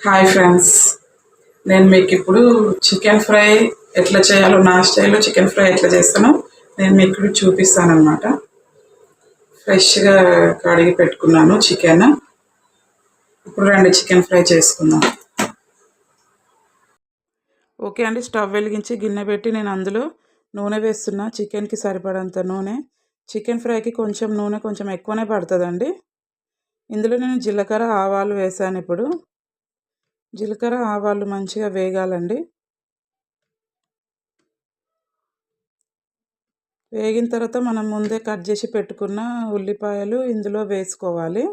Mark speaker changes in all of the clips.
Speaker 1: Hi friends నేను మీకు ఇప్పుడు చికెన్ ఫ్రై ఎట్లా చేయాలో నా స్టైల్లో చికెన్ ఫ్రై ఎట్లా చేస్తానో నేను మీకు ఇప్పుడు చూపిస్తాను అనమాట ఫ్రెష్గా కడిగి పెట్టుకున్నాను చికెన్. ఇప్పుడు రండి చికెన్ ఫ్రై చేసుకుందాం. ఓకే అండి స్టవ్ వెలిగించి గిన్నె పెట్టి నేను అందులో నూనె వేస్తున్నా. చికెన్కి సరిపడంత నూనె. చికెన్ ఫ్రైకి కొంచెం నూనె కొంచెం ఎక్కువనే పడుతుందండి. ఇందులో నేను జీలకర్ర ఆవాలు వేసాను ఇప్పుడు. జీలకర్ర ఆవాలు మంచిగా వేగాలండి. వేగిన తర్వాత మనం ముందే కట్ చేసి పెట్టుకున్న ఉల్లిపాయలు ఇందులో వేసుకోవాలి.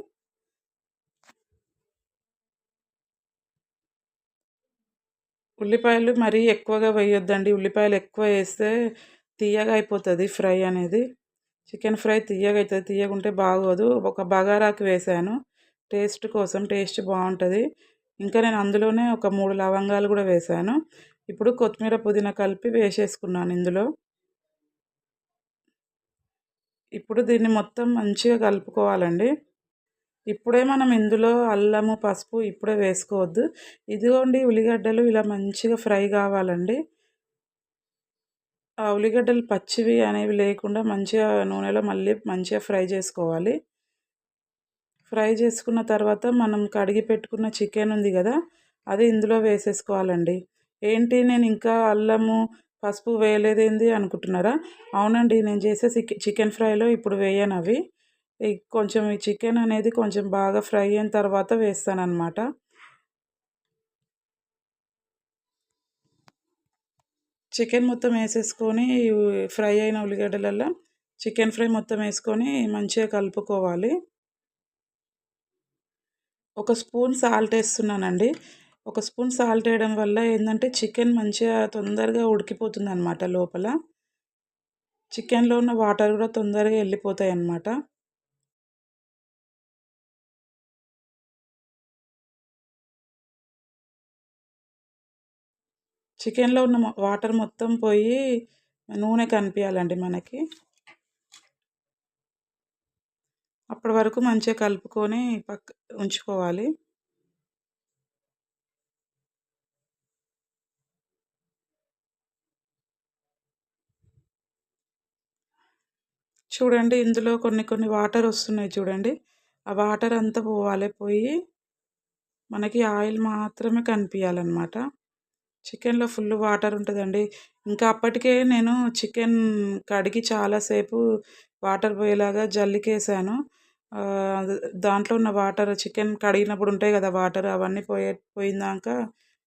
Speaker 1: ఉల్లిపాయలు మరీ ఎక్కువగా వేయొద్దండి. ఉల్లిపాయలు ఎక్కువ వేస్తే తీయగా అయిపోతుంది ఫ్రై అనేది. చికెన్ ఫ్రై తీయగా అవుతుంది తీయగుంటే బాగోదు. ఒక బగారాకు వేసాను. టేస్ట్ కోసం టేస్ట్ బాగుంటుంది. ఇంకా నేను అందులోనే ఒక మూడు లవంగాలు కూడా వేసాను ఇప్పుడు కొత్తిమీర పుదీనా కలిపి వేసేసుకున్నాను ఇందులో. ఇప్పుడు దీన్ని మొత్తం మంచిగా కలుపుకోవాలండి. ఇప్పుడే మనం ఇందులో అల్లము పసుపు ఇప్పుడే వేసుకోవద్దు. ఇదిగోండి ఉల్లిగడ్డలు ఇలా మంచిగా ఫ్రై కావాలండి. ఆ ఉల్లిగడ్డలు పచ్చివి అనేవి లేకుండా మంచిగా నూనెలో మళ్ళీ మంచిగా ఫ్రై చేసుకోవాలి. ఫ్రై చేసుకున్న తర్వాత మనం కడిగి పెట్టుకున్న చికెన్ ఉంది కదా అది ఇందులో వేసేసుకోవాలండి. ఏంటి నేను ఇంకా అల్లము పసుపు వేయలేదేంది అనుకుంటున్నారా? అవునండి నేను చేసే చికెన్ ఫ్రైలో ఇప్పుడు వేయను అవి. కొంచెం ఈ చికెన్ అనేది కొంచెం బాగా ఫ్రై అయిన తర్వాత వేస్తానన్నమాట. చికెన్ మొత్తం వేసేసుకొని ఫ్రై అయిన ఉల్లిగడ్డలల్లో చికెన్ ఫ్రై మొత్తం వేసుకొని మంచిగా కలుపుకోవాలి. ఒక స్పూన్ సాల్ట్ వేస్తున్నానండి. ఒక స్పూన్ సాల్ట్ వేయడం వల్ల ఏంటంటే చికెన్ మంచిగా తొందరగా ఉడికిపోతుంది అనమాట లోపల. చికెన్లో ఉన్న వాటర్ కూడా తొందరగా వెళ్ళిపోతాయి అన్నమాట చికెన్లో ఉన్న వాటర్ మొత్తం పోయి నూనె కనిపించాలండి మనకి. అప్పటి వరకు మంచిగా కలుపుకొని పక్క ఉంచుకోవాలి. చూడండి ఇందులో కొన్ని కొన్ని వాటర్ వస్తున్నాయి చూడండి. ఆ వాటర్ అంతా పోవాలి. పోయి మనకి ఆయిల్ మాత్రమే కనిపించాలన్నమాట చికెన్లో ఫుల్ వాటర్ ఉంటుందండి. ఇంకా అప్పటికే నేను చికెన్ కడిగి చాలాసేపు వాటర్ పోయేలాగా జల్లికేసాను. దాంట్లో ఉన్న వాటర్ చికెన్ కడిగినప్పుడు ఉంటాయి కదా వాటర్ అవన్నీ పోయే పోయిందాక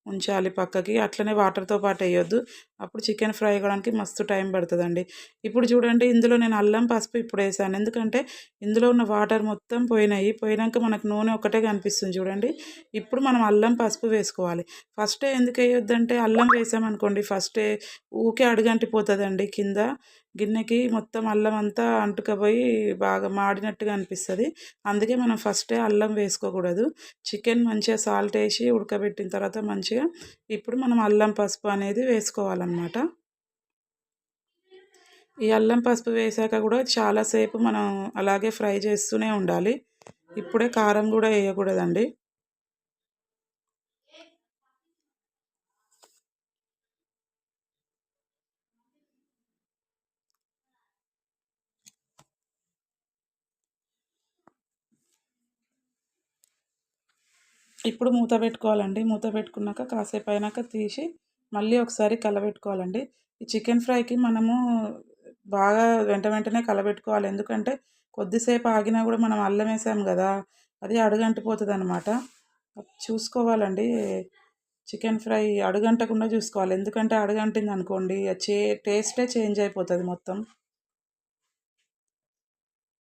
Speaker 1: ఉంచాలి పక్కకి. అట్లనే వాటర్తో పాటు వేయొద్దు. అప్పుడు చికెన్ ఫ్రై అవ్వడానికి మస్తు టైం పడుతుందండి. ఇప్పుడు చూడండి ఇందులో నేను అల్లం పసుపు ఇప్పుడు వేసాను. ఎందుకంటే ఇందులో ఉన్న వాటర్ మొత్తం పోయినాయి. పోయినాక మనకు నూనె ఒకటే కనిపిస్తుంది చూడండి. ఇప్పుడు మనం అల్లం పసుపు వేసుకోవాలి. ఫస్టే ఎందుకు వేయొద్దంటే అల్లం వేసామనుకోండి ఫస్టే ఊకే అడుగంటిపోతుందండి కింద. గిన్నెకి మొత్తం అల్లం అంతా అంటుకపోయి బాగా మాడినట్టుగా అనిపిస్తుంది అందుకే మనం ఫస్టే అల్లం వేసుకోకూడదు. చికెన్ మంచిగా సాల్ట్ వేసి ఉడకబెట్టిన తర్వాత మంచిగా ఇప్పుడు మనం అల్లం పసుపు అనేది వేసుకోవాలి అనమాట ఈ అల్లం పసుపు వేసాక కూడా చాలాసేపు మనం అలాగే ఫ్రై చేస్తూనే ఉండాలి. ఇప్పుడే కారం కూడా వేయకూడదండి. ఇప్పుడు మూత పెట్టుకోవాలండి. మూత పెట్టుకున్నాక కాసేపు అయినాక తీసి మళ్ళీ ఒకసారి కలబెట్టుకోవాలండి. ఈ చికెన్ ఫ్రైకి మనము బాగా వెంట వెంటనే కలబెట్టుకోవాలి. ఎందుకంటే కొద్దిసేపు ఆగినా కూడా మనం అల్లం వేసాం కదా అది అడుగంటిపోతుంది అనమాట చూసుకోవాలండి. చికెన్ ఫ్రై అడుగంటకుండా చూసుకోవాలి. ఎందుకంటే అడుగంటింది అనుకోండి చే టేస్టే చేంజ్ అయిపోతుంది మొత్తం.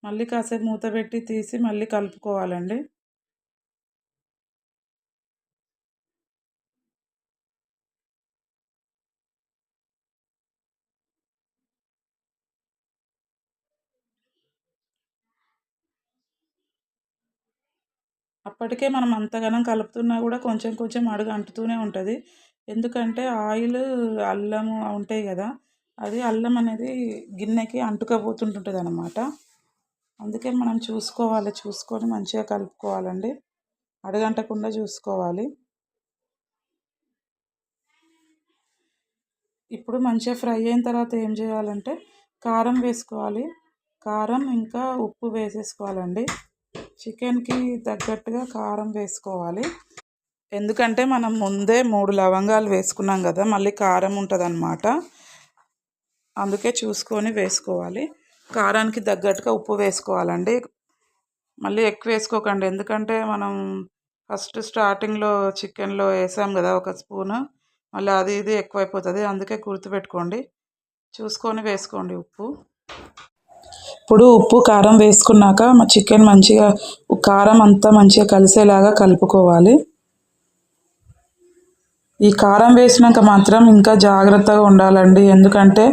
Speaker 1: మళ్ళీ కాసేపు మూత పెట్టి తీసి మళ్ళీ కలుపుకోవాలండి. అప్పటికే మనం అంతగానం కలుపుతున్నా కూడా కొంచెం కొంచెం అడుగు అంటుతూనే ఉంటుంది. ఎందుకంటే ఆయిల్ అల్లము ఉంటాయి కదా అది అల్లం అనేది గిన్నెకి అంటుకపోతుంటుంటుంది అనమాట అందుకే మనం చూసుకోవాలి చూసుకొని మంచిగా కలుపుకోవాలండి. అడగంటకుండా చూసుకోవాలి. ఇప్పుడు మంచిగా ఫ్రై అయిన తర్వాత ఏం చేయాలంటే కారం వేసుకోవాలి. కారం ఇంకా ఉప్పు వేసేసుకోవాలండి. చికెన్కి తగ్గట్టుగా కారం వేసుకోవాలి. ఎందుకంటే మనం ముందే మూడు లవంగాలు వేసుకున్నాం కదా మళ్ళీ కారం ఉంటుంది అందుకే చూసుకొని వేసుకోవాలి. కారానికి తగ్గట్టుగా ఉప్పు వేసుకోవాలండి. మళ్ళీ ఎక్కువ వేసుకోకండి. ఎందుకంటే మనం ఫస్ట్ స్టార్టింగ్లో చికెన్లో వేసాం కదా ఒక స్పూను. మళ్ళీ అది ఇది ఎక్కువైపోతుంది. అందుకే గుర్తుపెట్టుకోండి. చూసుకొని వేసుకోండి ఉప్పు. ఇప్పుడు ఉప్పు కారం వేసుకున్నాక మా చికెన్ మంచిగా కారం అంతా మంచిగా కలిసేలాగా కలుపుకోవాలి. ఈ కారం వేసినాక మాత్రం ఇంకా జాగ్రత్తగా ఉండాలండి. ఎందుకంటే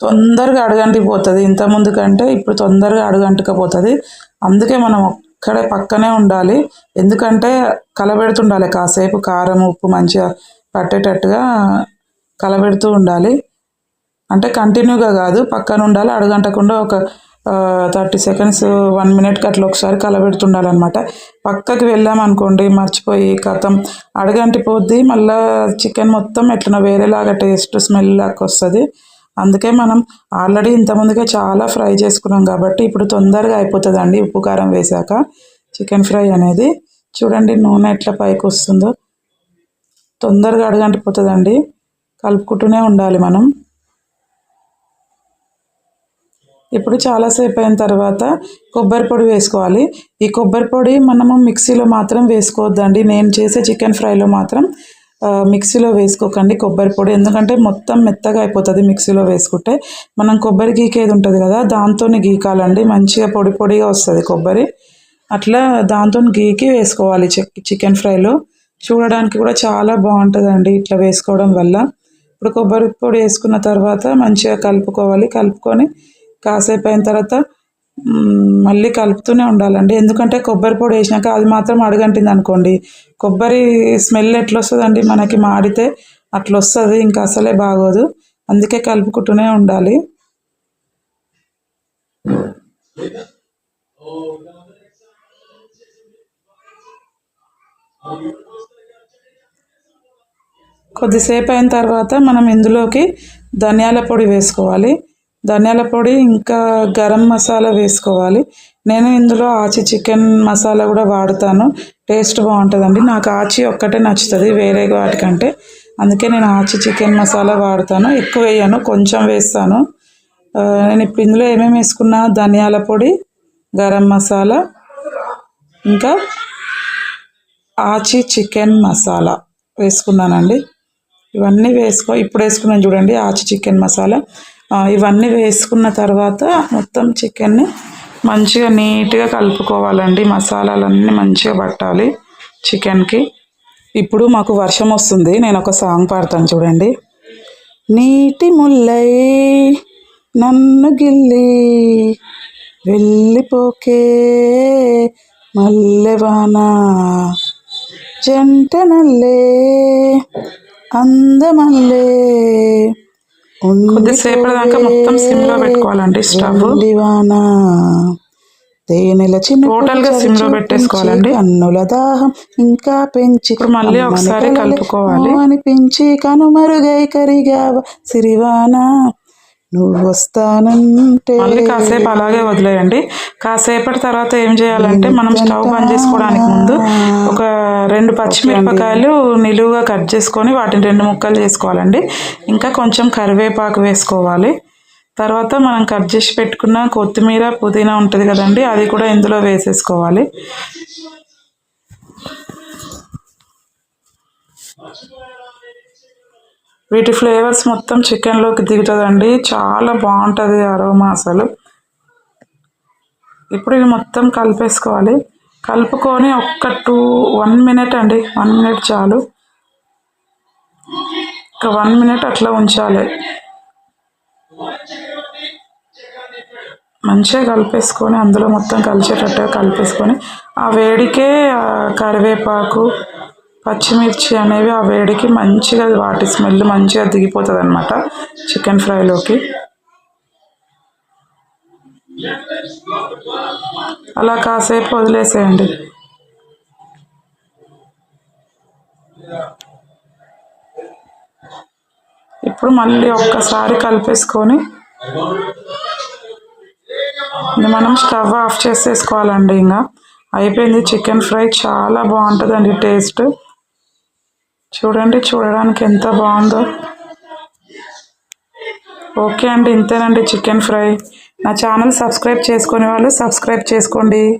Speaker 1: తొందరగా అడుగంటిపోతుంది. ఇంతకుముందు కంటే ఇప్పుడు తొందరగా అడుగంటకపోతుంది. అందుకే మనం ఒక్కడే పక్కనే ఉండాలి. ఎందుకంటే కలబెడుతుండాలి. కాసేపు కారం ఉప్పు మంచిగా పట్టేటట్టుగా కలబెడుతూ ఉండాలి. అంటే కంటిన్యూగా కాదు పక్కన ఉండాలి అడుగంటకుండా ఒక థర్టీ సెకండ్స్ వన్ మినిట్కి అట్లా ఒకసారి కలబెడుతుండాలన్నమాట. పక్కకి వెళ్ళామనుకోండి మర్చిపోయి కథం అడగంటిపోద్ది మళ్ళీ చికెన్ మొత్తం ఎట్లనో వేరేలాగా టేస్ట్ స్మెల్ లాగా వస్తుంది. అందుకే మనం ఆల్రెడీ ఇంతకుముందుకే చాలా ఫ్రై చేసుకున్నాం కాబట్టి ఇప్పుడు తొందరగా అయిపోతుంది ఉప్పు కారం వేసాక. చికెన్ ఫ్రై అనేది. చూడండి నూనె ఎట్లా పైకి వస్తుందో. తొందరగా అడగంటిపోతుందండి. కలుపుకుంటూనే ఉండాలి మనం. ఇప్పుడు చాలాసేపు అయిన తర్వాత కొబ్బరి పొడి వేసుకోవాలి. ఈ కొబ్బరి పొడి మనము మిక్సీలో మాత్రం వేసుకోవద్దండి. నేను చేసే చికెన్ ఫ్రైలో మాత్రం మిక్సీలో వేసుకోకండి కొబ్బరి పొడి. ఎందుకంటే మొత్తం మెత్తగా అయిపోతుంది మిక్సీలో వేసుకుంటే. మనం కొబ్బరి గీకేది ఉంటుంది కదా దాంతోనే గీకాలండి. మంచిగా పొడి పొడిగా వస్తుంది కొబ్బరి. అట్లా దాంతో గీకి వేసుకోవాలి చికెన్ ఫ్రైలో. చూడడానికి కూడా చాలా బాగుంటుందండి ఇట్లా వేసుకోవడం వల్ల. ఇప్పుడు కొబ్బరి పొడి వేసుకున్న తర్వాత మంచిగా కలుపుకోవాలి. కలుపుకొని కాసేపు అయిన తర్వాత మళ్ళీ కలుపుతూనే ఉండాలండి. ఎందుకంటే కొబ్బరి పొడి వేసినాక అది మాత్రం అడుగంటింది అనుకోండి. కొబ్బరి స్మెల్ ఎట్లా వస్తుందండి మనకి మాడితే అట్లా వస్తుంది ఇంకా అసలే బాగోదు. అందుకే కలుపుకుంటూనే ఉండాలి. కొద్దిసేపు అయిన తర్వాత మనం ఇందులోకి ధనియాల పొడి వేసుకోవాలి. ధనియాల పొడి ఇంకా గరం మసాలా వేసుకోవాలి. నేను ఇందులో ఆచి చికెన్ మసాలా కూడా వాడుతాను. టేస్ట్ బాగుంటుందండి. నాకు ఆచి ఒక్కటే నచ్చుతుంది వేరే వాటికంటే. అందుకే నేను ఆచి చికెన్ మసాలా వాడతాను. ఎక్కువ వేయను కొంచెం వేస్తాను. నేను ఇప్పుడు ఇందులో ఏమేమి వేసుకున్నా? ధనియాల పొడి గరం మసాలా ఇంకా ఆచి చికెన్ మసాలా వేసుకున్నానండి. ఇవన్నీ వేసుకో ఇప్పుడు వేసుకున్నాను చూడండి ఆచి చికెన్ మసాలా. ఇవన్నీ వేసుకున్న తర్వాత మొత్తం చికెన్ని మంచిగా నీట్గా కలుపుకోవాలండి. మసాలాలన్నీ మంచిగా పట్టాలి చికెన్కి. ఇప్పుడు మాకు వర్షం వస్తుంది. నేను ఒక సాంగ్ పాడతాను చూడండి. నీటి ముల్లై నన్ను గిల్లి వెళ్ళిపోకే మల్లెవాన జంట నల్లే అందమల్లే కొద్దిసేపటి దాకా మొత్తం సిమ్లో పెట్టుకోవాలండి స్టవ్. తేనెల చిన్న టోటల్గా సిమ్లో పెట్టేసుకోవాలండి.
Speaker 2: కన్నుల దాహం ఇంకా పెంచి
Speaker 1: ఇప్పుడు మళ్ళీ ఒకసారి కలుపుకోవాలి.
Speaker 2: అనిపించి కనుమరుగై కరిగావ. సిరివానా? నువ్వు వస్తానంటే
Speaker 1: మళ్ళీ కాసేపు అలాగే వదిలేయండి. కాసేపటి తర్వాత ఏం చేయాలంటే మనం స్టవ్ బంద్ చేసుకోవడానికి ముందు ఒక రెండు పచ్చిమిరపకాయలు నిలువుగా కట్ చేసుకొని వాటిని రెండు ముక్కలు చేసుకోవాలండి. ఇంకా కొంచెం కరివేపాకు వేసుకోవాలి. తర్వాత మనం కట్ చేసి పెట్టుకున్న కొత్తిమీర పుదీనా ఉంటుంది కదండి అది కూడా ఇందులో వేసేసుకోవాలి. వీటి ఫ్లేవర్స్ మొత్తం చికెన్లోకి దిగుతుందండి. చాలా బాగుంటుంది అరోమా అసలు. ఇప్పుడు ఇవి మొత్తం కలిపేసుకోవాలి. కలుపుకొని ఒక్క టూ వన్ మినిట్ అండి. వన్ మినిట్ చాలు. ఒక వన్ మినిట్ అట్లా ఉంచాలి. మంచిగా కలిపేసుకొని అందులో మొత్తం కలిసేటట్టుగా కలిపేసుకొని ఆ వేడికే కరివేపాకు పచ్చిమిర్చి అనేవి ఆ వేడికి మంచిగా వాటి స్మెల్ మంచిగా దిగిపోతుంది అనమాట చికెన్ ఫ్రైలోకి. అలా కాసేపు వదిలేసేయండి. ఇప్పుడు మళ్ళీ ఒక్కసారి కలిపేసుకొని మనం స్టవ్ ఆఫ్ చేసేసుకోవాలండి ఇంకా అయిపోయింది చికెన్ ఫ్రై చాలా బాగుంటుందండి టేస్ట్. చూడండి చూడడానికి ఎంత బాగుందో. ఓకే అండి ఇంతేనండి చికెన్ ఫ్రై. నా ఛానల్ సబ్స్క్రైబ్ చేసుకునే వాళ్ళు సబ్స్క్రైబ్ చేసుకోండి.